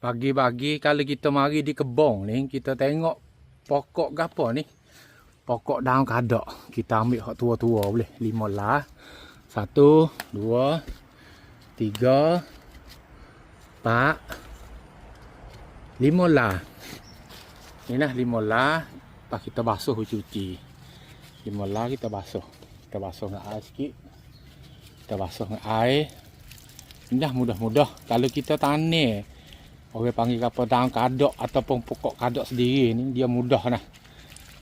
Pagi-pagi kalau kita mari di kebong ni, kita tengok pokok gapo ni. Pokok daun kadak. Kita ambil hak tua-tua boleh. Lima lah. Satu, dua, tiga, empat, lima lah. Ni lah lima lah. Lepas kita basuh cuci. Lima lah kita basuh. Kita basuh dengan air sikit. Kita basuh dengan air. Ini dah mudah-mudah. Kalau kita tanam Orang panggil apa daun kadok ataupun pokok kadok sendiri ni dia mudah nah.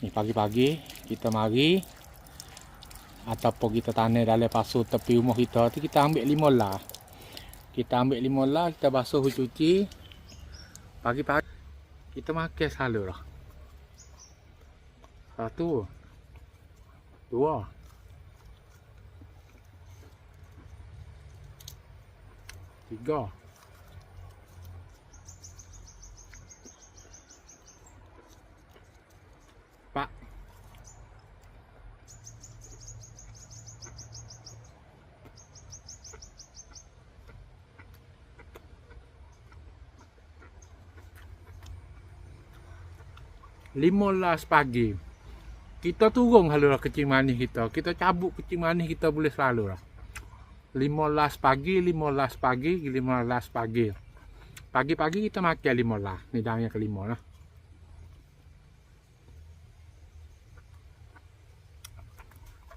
Ni pagi-pagi kita mari ataupun kita tanam dalam pasu tepi rumah kita tu kita ambil lima lah. Kita ambil lima lah kita basuh cuci. Pagi-pagi kita makan selalu lah. Satu. Dua. Tiga. Pak. Lima las pagi. Kita turun halulah kecil manis kita. Kita cabut kecil manis kita boleh selalu lah. Lima las pagi, lima las pagi, lima las pagi. Pagi-pagi kita makan lima las. Ni dah yang kelima lah.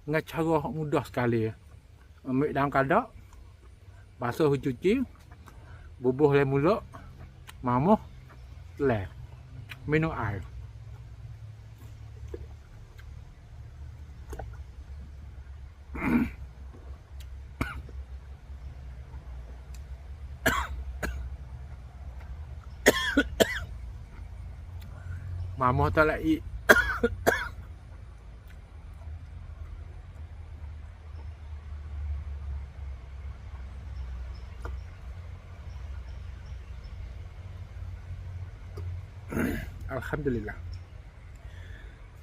Dengan cara mudah sekali. Ambil dalam kadak, basuh cuci, bubuh le mulut, mamuh, le, minum air. Mamuh tak lagi. Alhamdulillah.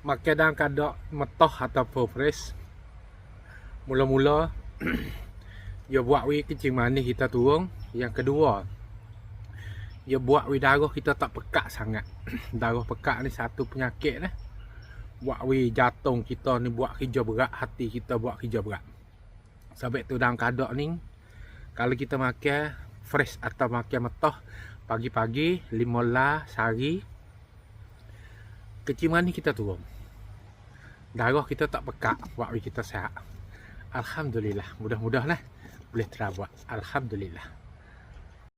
Makan dalam kadar metoh ataupun fresh. Mula-mula dia buat wi kencing manis kita turun. Yang kedua, dia buat wi darah kita tak pekat sangat. darah pekat ni satu penyakit lah. Buat wi jantung kita ni buat kerja berat, hati kita buat kerja berat. Sebab tu dalam kadar ni kalau kita makan fresh atau makan metoh pagi-pagi lima lah sehari kecil manis kita turun. Darah kita tak pekat buat kita sehat. Alhamdulillah. Mudah-mudah lah boleh terawat. Alhamdulillah